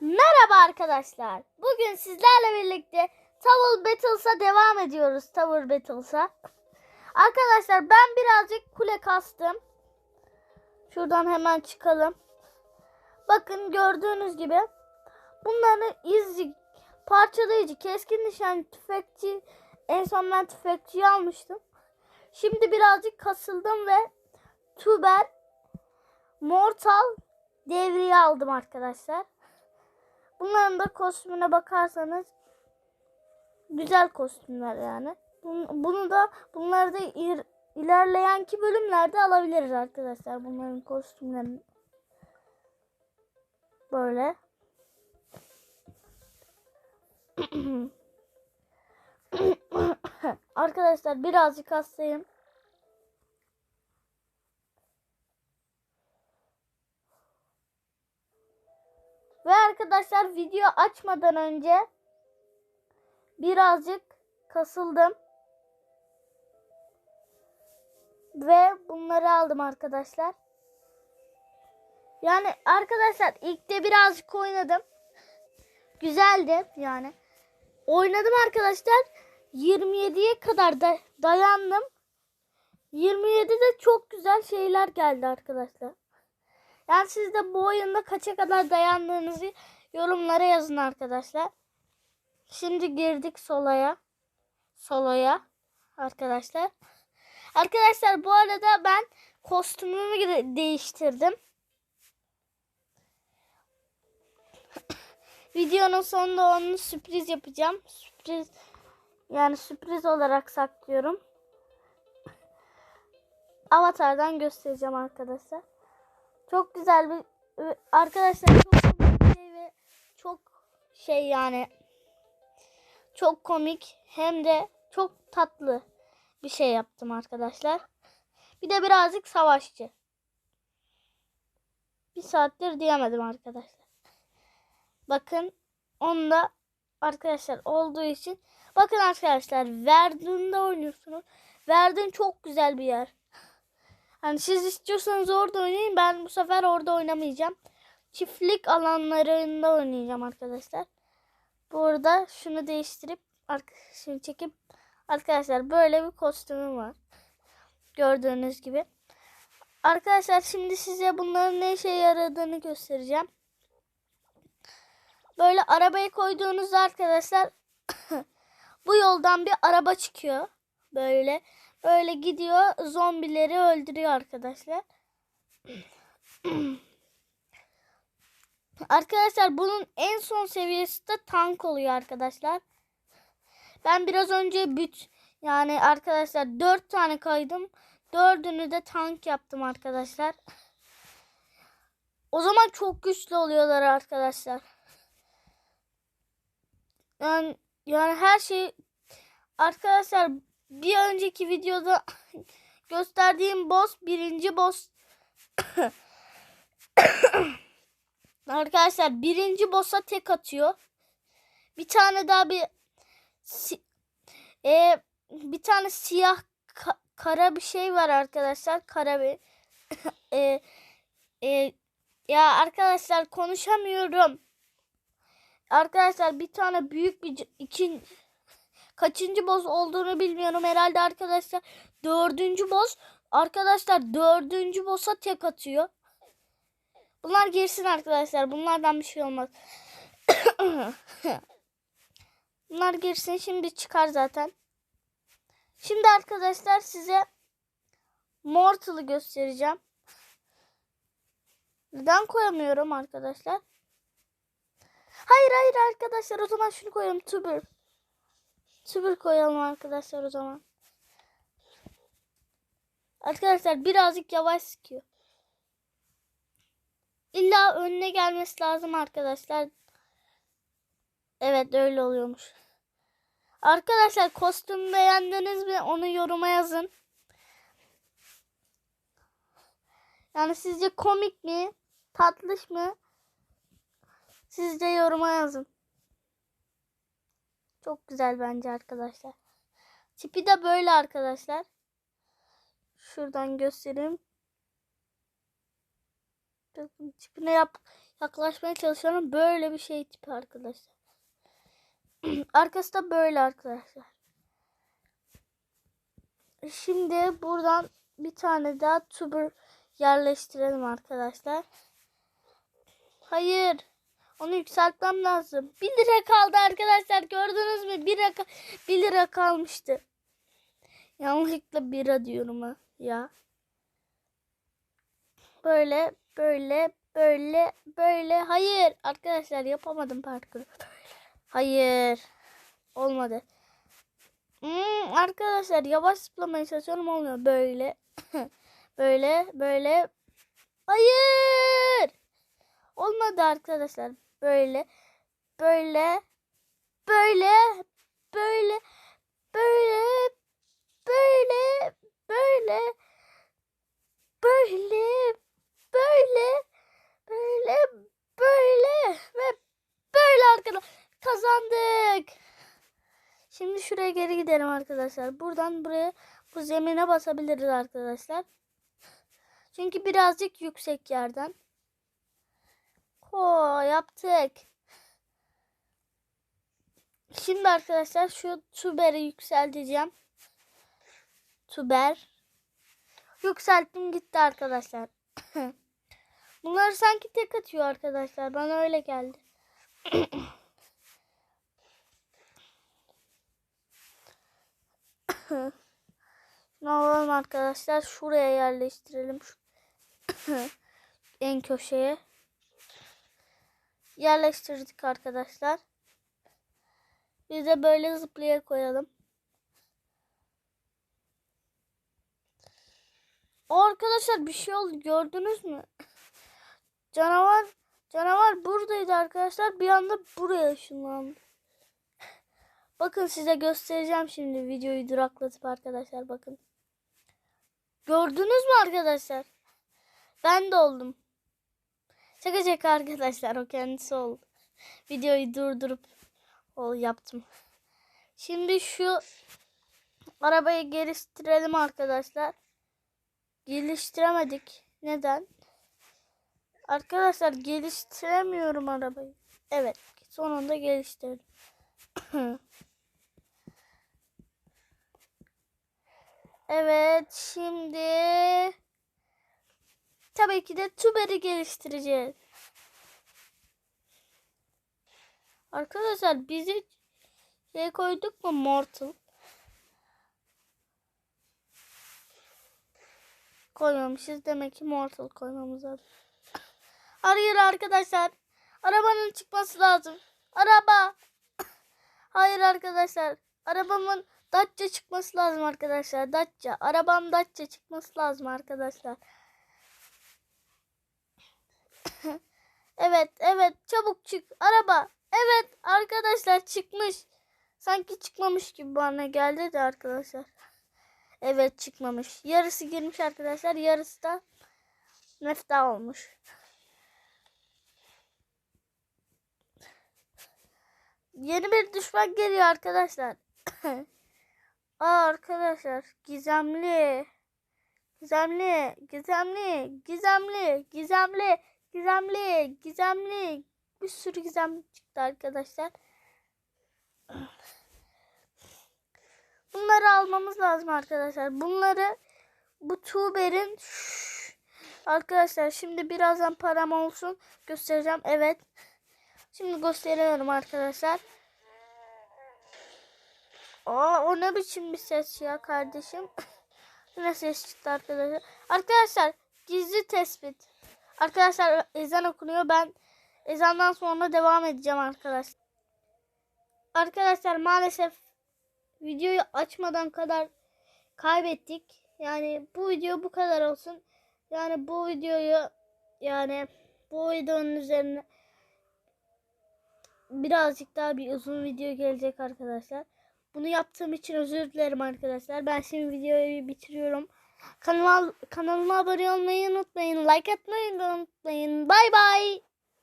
Merhaba arkadaşlar. Bugün sizlerle birlikte Tower Battles'a devam ediyoruz. Tower Battles'a. Arkadaşlar ben birazcık kule kastım. Şuradan hemen çıkalım. Bakın gördüğünüz gibi bunların izci, parçalayıcı, keskin nişan tüfekçi en son ben tüfekçiyi almıştım. Şimdi birazcık kasıldım ve tuber mortal devriye aldım arkadaşlar. Bunların da kostümüne bakarsanız güzel kostümler yani. Bunu, da bunları da ir- ilerleyenki bölümlerde alabiliriz arkadaşlar bunların kostümlerini. Böyle. arkadaşlar birazcık hastayım. Ve arkadaşlar video açmadan önce birazcık kasıldım. Ve bunları aldım arkadaşlar. Yani arkadaşlar ilk de birazcık oynadım. Güzeldi yani. Oynadım arkadaşlar. 27'ye kadar da dayandım. 27'de çok güzel şeyler geldi arkadaşlar. Yani siz de bu oyunda kaça kadar dayandığınızı yorumlara yazın arkadaşlar. Şimdi girdik solaya. Soloya arkadaşlar. Arkadaşlar bu arada ben kostümümü de- değiştirdim. Videonun sonunda onu sürpriz yapacağım. Sürpriz yani sürpriz olarak saklıyorum. Avatar'dan göstereceğim arkadaşlar. Çok güzel bir arkadaşlar çok şey ve çok şey yani çok komik hem de çok tatlı bir şey yaptım arkadaşlar. Bir de birazcık savaşçı. Bir saattir diyemedim arkadaşlar. Bakın onda arkadaşlar olduğu için bakın arkadaşlar Verdun'da oynuyorsunuz. Verdun çok güzel bir yer. Hani siz istiyorsanız orada oynayın. Ben bu sefer orada oynamayacağım. Çiftlik alanlarında oynayacağım arkadaşlar. Burada şunu değiştirip şunu çekip arkadaşlar böyle bir kostümüm var. Gördüğünüz gibi. Arkadaşlar şimdi size bunların ne işe yaradığını göstereceğim. Böyle arabayı koyduğunuzda arkadaşlar bu yoldan bir araba çıkıyor. Böyle böyle gidiyor zombileri öldürüyor arkadaşlar. arkadaşlar bunun en son seviyesi de tank oluyor arkadaşlar. Ben biraz önce büt yani arkadaşlar 4 tane kaydım. Dördünü de tank yaptım arkadaşlar. O zaman çok güçlü oluyorlar arkadaşlar. Yani yani her şey arkadaşlar bir önceki videoda gösterdiğim boss birinci boss arkadaşlar birinci boss'a tek atıyor. Bir tane daha bir e, bir tane siyah ka kara bir şey var arkadaşlar. Kara bir e, e, ya arkadaşlar konuşamıyorum. Arkadaşlar bir tane büyük bir iki kaçıncı boss olduğunu bilmiyorum. Herhalde arkadaşlar dördüncü boss. Arkadaşlar dördüncü boss'a tek atıyor. Bunlar girsin arkadaşlar. Bunlardan bir şey olmaz. Bunlar girsin. Şimdi çıkar zaten. Şimdi arkadaşlar size Mortal'ı göstereceğim. Neden koyamıyorum arkadaşlar? Hayır hayır arkadaşlar o zaman şunu koyalım. Tuber. Tuber koyalım arkadaşlar o zaman. Arkadaşlar birazcık yavaş sıkıyor. İlla önüne gelmesi lazım arkadaşlar. Evet öyle oluyormuş. Arkadaşlar kostüm beğendiniz mi? Onu yoruma yazın. Yani sizce komik mi? Tatlış mı? Sizce yoruma yazın. Çok güzel bence arkadaşlar. Tipi de böyle arkadaşlar. Şuradan göstereyim. tipine yap yaklaşmaya çalışıyorum. Böyle bir şey tipi arkadaşlar. Arkası da böyle arkadaşlar. Şimdi buradan bir tane daha tuber yerleştirelim arkadaşlar. Hayır. Onu yükseltmem lazım. 1 lira kaldı arkadaşlar. Gördünüz mü? 1 lira, 1 lira kalmıştı. Yanlışlıkla bira diyorum ha. Ya. Böyle böyle böyle böyle. Hayır. Arkadaşlar yapamadım parkuru. Hayır. Olmadı. Hmm, arkadaşlar yavaş zıplamaya çalışıyorum olmuyor. Böyle. böyle böyle. Hayır. Olmadı arkadaşlar. Böyle. Böyle. Böyle. Böyle. Böyle. Böyle. Böyle. Böyle. Böyle. Böyle. Böyle. Ve böyle arkadaşlar. Kazandık. Şimdi şuraya geri gidelim arkadaşlar. Buradan buraya bu zemine basabiliriz arkadaşlar. Çünkü birazcık yüksek yerden. Ho yaptık. Şimdi arkadaşlar şu tuberi yükselteceğim. Tuber. Yükselttim gitti arkadaşlar. Bunlar sanki tek atıyor arkadaşlar. Bana öyle geldi. ne alalım arkadaşlar? Şuraya yerleştirelim. En köşeye. Yerleştirdik arkadaşlar. Bir de böyle zıplaya koyalım. Arkadaşlar bir şey oldu gördünüz mü? Canavar canavar buradaydı arkadaşlar. Bir anda buraya ışınlandı. Bakın size göstereceğim şimdi videoyu duraklatıp arkadaşlar bakın. Gördünüz mü arkadaşlar? Ben de oldum. Şaka arkadaşlar o kendisi oldu. Videoyu durdurup o yaptım. Şimdi şu arabayı geliştirelim arkadaşlar. Geliştiremedik. Neden? Arkadaşlar geliştiremiyorum arabayı. Evet sonunda geliştirdim. evet şimdi tabii ki de tuberi geliştireceğiz. Arkadaşlar bizi şey koyduk mu Mortal? Koymamışız. Demek ki Mortal koymamız lazım. Hayır arkadaşlar. Arabanın çıkması lazım. Araba. Hayır arkadaşlar. Arabamın Dacia çıkması lazım arkadaşlar. Dacia. Arabam Dacia çıkması lazım arkadaşlar. evet evet çabuk çık. Araba. Evet arkadaşlar çıkmış. Sanki çıkmamış gibi bana geldi de arkadaşlar. Evet çıkmamış. Yarısı girmiş arkadaşlar. Yarısı da mefta olmuş. Yeni bir düşman geliyor arkadaşlar. Aa arkadaşlar gizemli. Gizemli, gizemli, gizemli, gizemli, gizemli, gizemli. Bir sürü gizem çıktı arkadaşlar. Bunları almamız lazım arkadaşlar. Bunları bu tuberin arkadaşlar şimdi birazdan param olsun göstereceğim. Evet. Şimdi gösteriyorum arkadaşlar. Aa o ne biçim bir ses ya kardeşim. ne ses çıktı arkadaşlar. Arkadaşlar gizli tespit. Arkadaşlar ezan okunuyor. Ben ezandan sonra devam edeceğim arkadaşlar. Arkadaşlar maalesef videoyu açmadan kadar kaybettik. Yani bu video bu kadar olsun. Yani bu videoyu yani bu videonun üzerine birazcık daha bir uzun video gelecek arkadaşlar. Bunu yaptığım için özür dilerim arkadaşlar. Ben şimdi videoyu bitiriyorum. Kanalıma, kanalıma abone olmayı unutmayın. Like atmayı unutmayın. Bay bay.